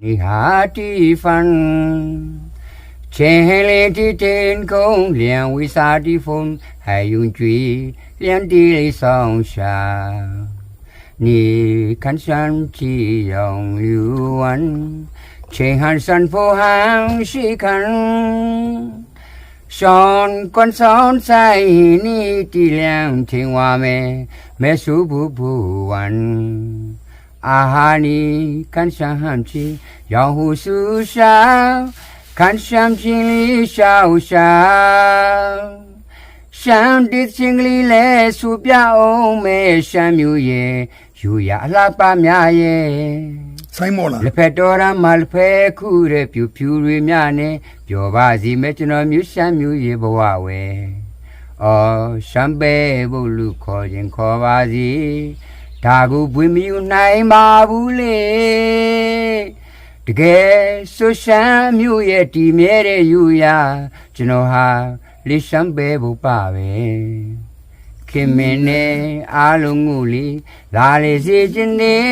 你好地方，千里的天空，两位沙的风，还有最亮的上下。你看山起永流湾，前汉山坡항시看。山关山在你的两天话没没数不不完。 အာဟာနီကန်ရှာဟမ်ချီယောင်ဟူဆူရှာကန်ရှမ်ချင်းလေးရှောက်ရှာရှမ်းတိချင်းကလေးလဲဆူပြအောင်မဲရှမ်းမျိုးရဲ့ယူရအလှပများရဲ့ဆိုင်မော်လားလဖက်တော်ရမလဖဲခုတဲ့ပြူပြူတွေများနဲ့ပျော်ပါစီမဲကျွန်တော်မျိုးရှမ်းမျိုးရဲ့ဘဝဝဲအော်ရှမ်းပဲဘုလူခေါ်ရင်ခေါ်ပါစီ ဒါကူဘွေမယူနိုင်ပါဘူးလေတကယ်ဆိုရှမ်းမြူရဲ့တီမြဲတဲ့ယူရာကျွန်တော်ဟာလေးရှမ်းပဲဘုပါပဲခင်မင်းနဲ့အားလုံးကိုလေလာလေစေခြင်းနဲ့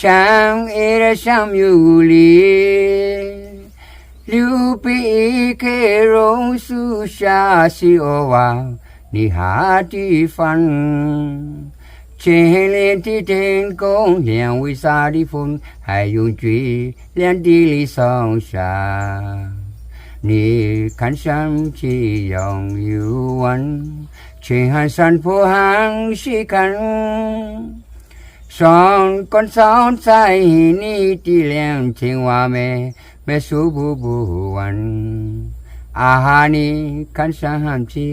ချမ်းအေရရှမ်းမြူလေးလူပိကေရုံစုရှာစီဩဝါနိဟာတိဖန် 千里的天空，两位沙的风，还用最亮的里上下。你看上去拥有完，却还山坡行西看。สองคนสองใจนี่ที่เลี้ยงเชียงว่าแม่แม่สูบูบูวันอาหานี่คันสามชี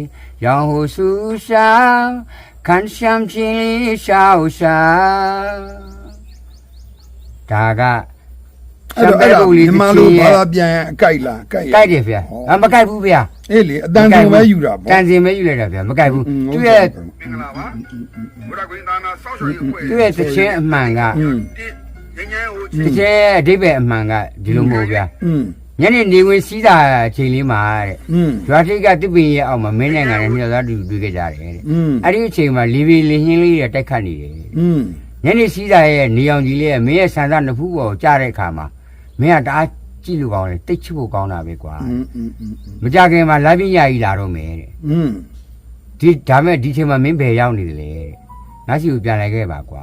ยองหูสูสาว ခန်းရှမ်းချင်းလေးရှောက်ရှာဒါကအဲ့တော့အဲ့တော့မြန်မာလိုဘာသာပြန်အကြိုက်လားအကြိုက်ကြိုက်တယ်ဗျာအမကြိုက်ဘူးဗျာအေးလေအတန်စင်ပဲယူတာပေါ့တန်စင်ပဲယူလိုက်တာဗျာမကြိုက်ဘူးသူ့ရဲ့မင်္ဂလာပါဘုရားကွင်းသားနာဆောက်ရှော်ရေးအဖွဲ့သူ့ရဲ့တခြင်းအမှန်ကတခြင်းအဓိပ္ပာယ်အမှန်ကဒီလိုမဟုတ်ဗျာอืม ညနေနေဝင်စီးတာအချိန်လေးမှာတဲ့ อืม ရွာထိပ်ကတစ်ပင်ရဲ့အောက်မှာမင်းနိုင်ငံနဲ့မြောက်သားတူတွေ့ခဲ့ကြတယ်တဲ့ อืม အဲ့ဒီအချိန်မှာလီဘီလင်းဟင်းလေးတွေတိုက်ခတ်နေတယ် อืม ညနေစီးတာရဲ့နေအောင်ကြီးလေးကမင်းရဲ့ဆန်သားနှစ်ဖူးပေါ်ကိုကြားတဲ့အခါမှာမင်းကတအားကြည့်လို့ကောင်းတယ်တိတ်ချဖို့ကောင်းတာပဲကွာ อืมอืมอืม မကြခင်မှာလာပြညာကြီးလာတော့မယ်တဲ့ อืม ဒီဒါမဲ့ဒီချိန်မှာမင်းဘယ်ရောက်နေတယ်လဲတဲ့ငါရှိကိုပြန်လိုက်ခဲ့ပါကွာ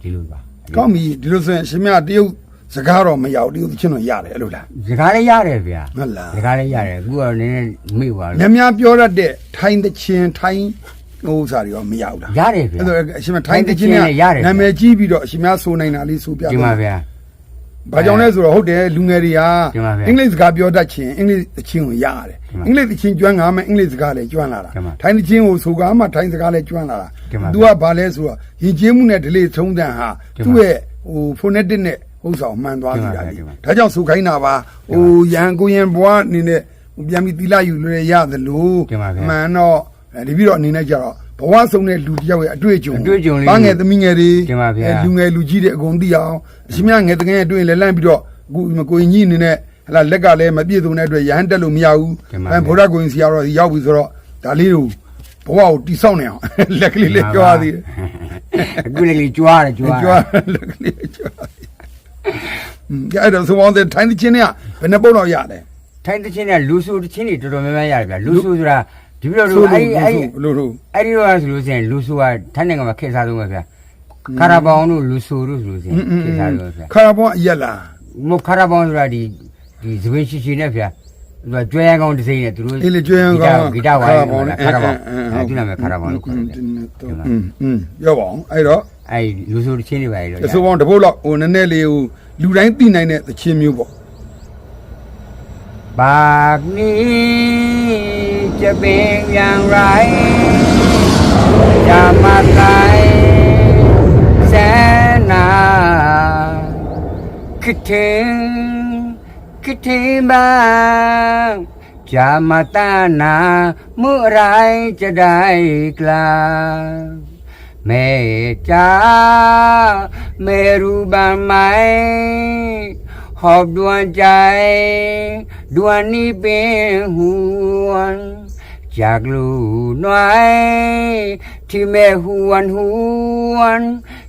ဒီလိုပါ ကောင်းပြီဒီလိုဆိုရင်ရှင်မတရုတ် စကားတော့မရောက်တရုတ်ချင်းတော့ရတယ်အဲ့လိုလားစကားလည်းရတယ်ဗျာဟုတ်လားစကားလည်းရတယ်အခုကတော့နည်းနည်းမေ့သွားညလို့များပြောရတဲ့ထိုင်းတချင်းထိုင်းဟိုဥစားတွေရောမရောက်လားရတယ်ဗျာအဲ့တော့အရှင်မထိုင်းတချင်းကရတယ်နာမည်ကြီးပြီးတော့အရှင်မဆိုနိုင်တာလေးဆိုပြဒီမှာဗျာဘာကြောင့်လဲဆိုတော့ဟုတ်တယ်လူငယ်တွေကဒီမှာဗျာအင်္ဂလိပ်စကားပြောတတ်ချင်းအင်္ဂလိပ်သချင်းကိုရရတယ်ဒီမှာအင်္ဂလိပ်သချင်းကျွမ်းငါမှအင်္ဂလိပ်စကားလည်းကျွမ်းလာတာဒီမှာထိုင်းသချင်းကိုဆိုကားမှထိုင်းစကားလည်းကျွမ်းလာတာဒီမှာသူကဘာလဲဆိုတော့ယဉ်ကျေးမှုနဲ့ဒလေထုံးတန်ဟာဒီမှာသူ့ရဲ့ဟို phonetic နဲ့ ဥစ္စာကိုမှန်သွားပြီတာဒီလေမှာဒါကြောင့်ဆိုခိုင်းတာပါဟိုရန်ကိုရင်ဘွားအနေနဲ့ပြန်ပြီးသီလယူလို့ရသလိုဒီမှာဗျာမှန်တော့ဒီပြီးတော့အနေနဲ့ကြတော့ဘဝဆုံးတဲ့လူတစ်ယောက်ရဲ့အတွေ့အကြုံအတွေ့အကြုံလေးဘာငယ်သမီးငယ်တွေဒီမှာဗျာအဲလူငယ်လူကြီးတွေအကုန်သိအောင်အရှင်မြတ်ငယ်တကယ်တွေ့ရင်လည်းလန့်ပြီးတော့အခုမကိုရင်ကြီးအနေနဲ့ဟလာလက်ကလည်းမပြည့်စုံတဲ့အတွက်ရဟန်းတက်လို့မရဘူးဒီမှာအဲဘုရားကိုရင်စီကတော့ရောက်ပြီဆိုတော့ဒါလေးကိုဘဝကိုတိဆောက်နေအောင်လက်ကလေးလေးကြွားသေးတယ်အခုလည်းလေးကြွားတယ်ကြွားကြွားလက်ကလေးကြွား သေးอืมအဲ့တော့ဆိုအောင်တဲ့ထိုင်းတဲ့ချင်းကဘယ်နှပုတ်တော့ရတယ် ထိုင်းတချင်းနဲ့လူဆိုတချင်းတွေတော်တော်များများရတယ်ဗျာလူဆိုဆိုတာဒီလို ဆို လို လို့ အဲ့ဒီအဲ့ဒီ လို့လို့ အဲ့ဒီတော့ဆိုလို့ရှိရင်လူဆိုကထိုင်းနိုင်ငံမှာခေတ်စားဆုံးပဲဗျာခါရာဘောင်တို့လူဆိုတို့ဆိုလို့ရှိရင်ခေတ်စားဆုံးပဲဗျာ ခါရဘောအရက်လား မခါရာဘောင်ဆိုတာဒီဒီသပင်းရှိရှိနဲ့ဗျာသူကကျွဲရန်ကောင်းတစ်စိမ့်နဲ့သူတို့ အေးလေကျွေးရန်ကောင်း ဂီတဝိုင်းခါရာဘောင်ခါရာဘောင် အင်း အဲ့ဒီနာမည်ခါရာဘောင်လို့ခေါ်တယ် อืมอืมပြောပါအောင်အဲ့တော့ အဲ့လူဆိုတချင်းတွေပါလေတော့ အစိုးပေါင်းတစ်ပုတ်လောက်ဟိုနည်းနည်းလေးဟို လူတိုင်းသိနိုင်တဲ့သချင်းမျိုးပေါ့ บากนี้จะเป็นอย่างไร จะมาไกลแสนนานคิดถึงคิดถึงบ้างจะมาต้านหนาเมื่อไรจะได้กลา แม่จ้าไม่รู้บ้างไหมหอบดวงใจ ดวงนี้เป็นห่วงจากลูกน้อยที่แม่หวนหวน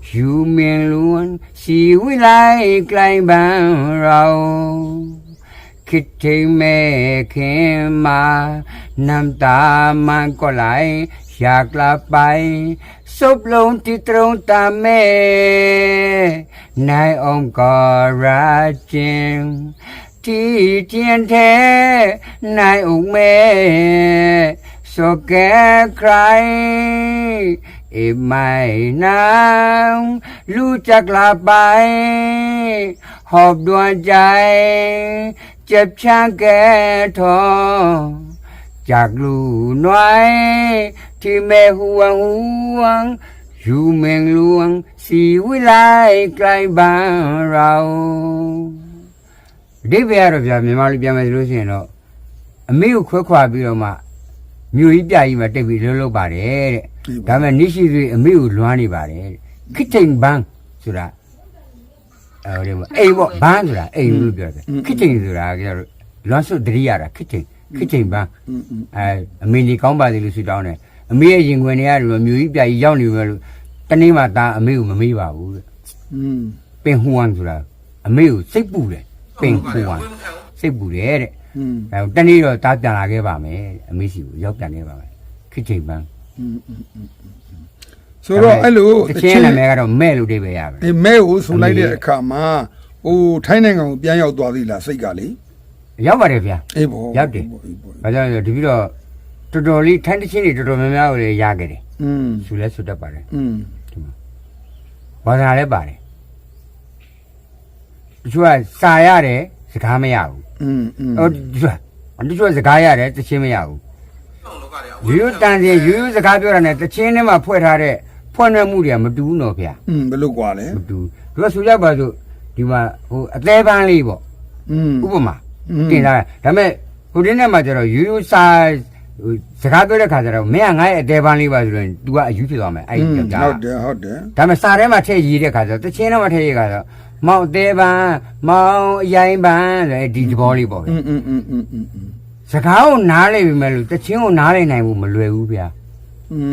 อยู่เมียงลวนสีวิไลไกลบ้านเรา คิดถึงแม่เข้มา น้ำตามันก็ไหล อยากลับไปซบลงที่ตรงตาแม่ในอ้อมกอรักจงที่เทียนแท้ในอกแม่สแก่ใครอีกไม่นานรู้จักลาไป หอบดวงใจ เจ็บช้างแก่ทอจากลูกน้อย ที่แม่ห่วงห่วง อยู่เมืองหลวง สีวิไลไกลบ้านเรา အဓိပ္ပာယ်ကတော့ဗျာမြန်မာလိုပြန်မယ်ဆိုလို့ရှိရင်တော့အမေကိုခွဲခွာပြီးတော့မှမြို့ကြီးပြကြီးမှာတိတ်ပြီးလှုပ်လှုပ်ပါတယ်တဲ့ဒါပေမဲ့နိရှိသွေးအမေကိုလွမ်းနေပါတယ်တဲ့ခိတိန်ဘန်းဆိုတာအဲဒီမှာအိမ်ပေါ့ဘန်းဆိုတာအိမ်လို့ပြောတယ်ခိတိန်ဆိုတာကျတော့လွမ်းစွတ်တရိရတာခိတိန်ခိတိန်ဘန်း อืมอืม အဲအမေကြီးကောင်းပါသေးလို့ဆူတောင်းတယ် အမေရဲ့ရင်ခွင်တွေကတော့မြို့ကြီးပြကြီးရောက်နေမယ်လို့တနေ့မှသားအမေကိုမမေးပါဘူးတဲ့ อืม ပင်ဟွမ်ဆိုတာအမေကိုစိတ်ပူတယ်ပင်ဟွမ်စိတ်ပူတယ်တဲ့ อืม အဲတနေ့တော့တားပြန်လာခဲ့ပါမယ်တဲ့အမေစီကိုရောက်ပြန်ခဲ့ပါမယ်ခစ်ချိန်ပန်း อืมอืมอืมဆိုတော့အဲ့လို တချင်းနာမည်ကတော့မဲ့လို့အိဗယ်ရပဲ အေးမဲကိုဆိုလိုက်တဲ့အခါမှာဟိုထိုင်းနိုင်ငံကိုပြန်ရောက်သွားသေးလားစိတ်ကလေ ရောက်ပါတယ်ဗျာ အေးဘော ရောက်တယ် အေးဘော ဘာကြောင့်လဲဆိုတော့ဒီပြီးတော့ တော်တော်လေးထိုင်းတချင်းတွေတော်တော်များများကိုလည်းရခဲ့တယ် อืม သူလည်းဆွတ်တတ်ပါတယ် อืม ဘာသာလည်းပါတယ်တချို့ကစာရတယ်စကားမရဘူး อืมอืม ဟိုတချို့ကတချို့ကစကားရတယ်တချင်းမရဘူးရိုးရိုးတန်စင်ရိုးရိုးစကားပြောတာနဲ့တချင်းထဲမှာဖွဲ့ထားတဲ့ဖွဲ့နှဲမှုတွေကမတူဘူးနော်ဗျာ อืมဘယ်လိုกว่าလဲ မတူဘူးတို့ကဆိုကြပါစို့ဒီမှာဟိုအသေးပန်းလေးပေါ့ อืม ဥပမာ อืม တင်လာတာဒါပေမဲ့ဟိုတင်းထဲမှာကျတော့ရိုးရိုးစာ ဟိုစကားပြောတဲ့ခါကျတော့မင်းကငါ့ရဲ့အသေးပန်းလေးပါဆိုရင် तू ကအယူဖြစ်သွားမယ်အဲ့ อื ဒီ ม ကြောင့် ဟုတ်တယ်ဟုတ်တယ် ဒါပေမဲ့စာထဲမှာထည့်ရေးတဲ့ခါကျတော့တချင်းထဲမှာထည့်ရေးခါကျတော့မောင်အသေးပန်းမောင်အရင်ပန်းဆိုတဲ့ဒီသဘောလေးပေါ့ဗျ อืมอืมอืมอืมอืมอืม စကားကိုနားလေပြီမဲ့လို့တချင်းကိုနားလေနိုင်ဖို့မလွယ်ဘူးဗျာ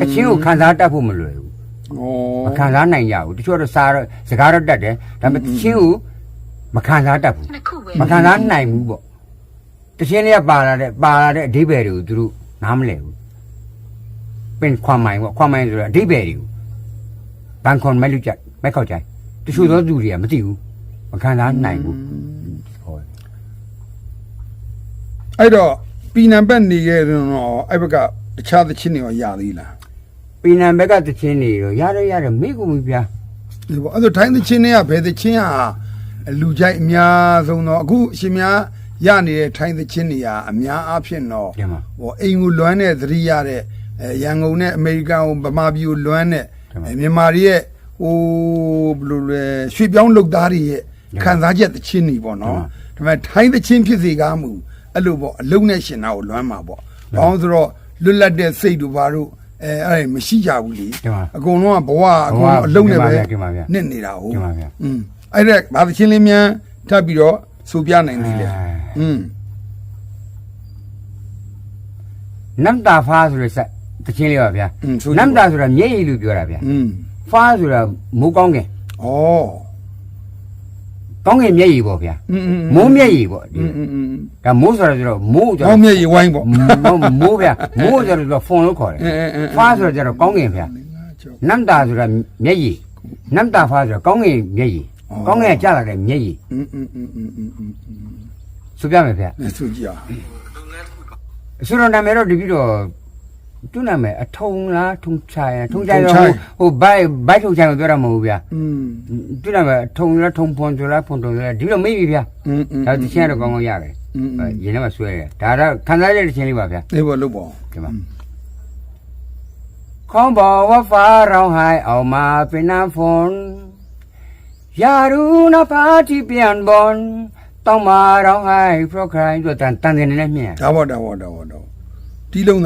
တချင်းကိုခံစားတတ်ဖို့မလွယ်ဘူး ဩ မခံစားနိုင်ကြဘူးတချို့တော့စာတော့စကားတော့တတ်တယ်ဒါပေမဲ့တချင်းကိုမခံစားတတ်ဘူး နှစ်ခုပဲ မခံစားနိုင်ဘူးပေါ့တချင်းလေးကပါလာတဲ့ပါလာတဲ့အဓိပ္ပာယ်တွေကိုသူတို့ နားမလဲဘူးပင်ခွန်မိုင်ပေါ့ခွန်မိုင်ဆိုတာအဓိပ္ပာယ်တွေကိုဘန်ခွန်မလူကြမခောက်ကြိုင်တချို့သောသူတွေကမသိဘူးမခံစားနိုင်ဘူးဟုတ်အဲ့တော့ပြည်နံဘက်နေခဲ့တော့အဲ့ဘက်ကတခြားသချင်းတွေရောရသေးလားပြည်နံဘက်ကသချင်းတွေရောရတော့ရတယ်မိကုန်ပြီဗျာဒီပေါ့အဲ့တော့ထိုင်းသချင်းတွေကဘယ်သချင်းဟာလူကြိုက်အများဆုံးတော့အခုအရှင်များ ရနေတဲ့ထိုင်းသချင်းတွေဟာအများအားဖြင့်တော့ဒီမှာဟိုအိမ်ကိုလွမ်းတဲ့သတိရတဲ့အဲရန်ကုန်နဲ့အမေရိကန်ကိုဗမာပြည်ကိုလွမ်းတဲ့ဒီမှာအဲမြန်မာတွေရဲ့ဟိုဘယ်လိုလဲရွှေပြောင်းလုပ်သားတွေရဲ့ဒီမှာခံစားချက်သချင်းတွေပေါ့နော်ဒါပေမဲ့ထိုင်းသချင်းဖြစ်စေကားမူအဲ့လိုပေါ့အလုံးနဲ့ရှင်တာကိုလွမ်းမှာပေါ့ဘာလို့ဆိုတော့လွတ်လပ်တဲ့စိတ်တို့ဘာတို့အဲအဲ့ဒါမရှိကြဘူးလေဒီမှာအကုန်လုံးကဘဝအကုန်လုံးအလုံးနဲ့ပဲဒီမှာဗျာ နစ်နေတာဟုတ်ဒီမှာဗျာ อืมအဲ့ဒါဘာသချင်းလေးများထပ်ပြီးတော့ ဆိုပြနိုင်သေးတယ်อืมနမ်တာဖာဆိုတဲ့တချင်းလေးပါဗျာနမ်တာဆိုတာမျက်ရည်လို့ပြောတာဗျာဖာဆိုတာမိုးကောင်းကင်ဩကောင်းကင်မျက်ရည်ပေါ့ဗျာမိုးမျက်ရည်ပေါ့ဒါမိုးဆိုတာကျတော့မိုးကျတော့ကောင်းမျက်ရည်ဝိုင်းပေါ့မိုးဗျာမိုးကျတော့ဖုန်လို့ခေါ်တယ်ဖာဆိုတာကျတော့ကောင်းကင်ဗျာနမ်တာဆိုတာမျက်ရည်နမ်တာဖာဆိုတာကောင်းကင်မျက်ရည် ကောင်းကင်ကကျလာတဲ့မျက်ရည် อืมอืมอืมอืมอืมอืม ဆိုပြမယ်ဗျာ အဲဆိုကြည့်အောင် ဆိုတော့နာမည်တော့ဒီပြီးတော့သူ့နာမည်အထုံလားထုံချိုင်ထုံချိုင်တော့ဟိုဘိုက်ဘိုက်ထုံချိုင်ကိုပြောတာမဟုတ်ဘူးဗျာ อืม သူ့နာမည်အထုံလားထုံဖွန်ဆိုလားဖွန်တုံဆိုလားဒီလိုမေးပြီဗျာ อืมอืม ဒါတချင်းကတော့ကောင်းကောင်းရတယ် อืม အဲရင်းထဲမှာဆွဲတယ်ဒါတော့ခံစားရတဲ့တချင်းလေးပါဗျာ ဒီဘောလို့ပေါ့ ဒီမှာခေါင်းပေါ်ဝတ်ဖာရောင်းဟိုင်အောင်မှာပင်နာဖွန် ယာရူနာပါတီပြန်ဘွန်တောင်းမာရောင်းဟိုင်ပရိုခိုင်တို့တန်တန်နေနေမြင်ဒါဘောဒါဘောဒါဘောဒါဒီလုံး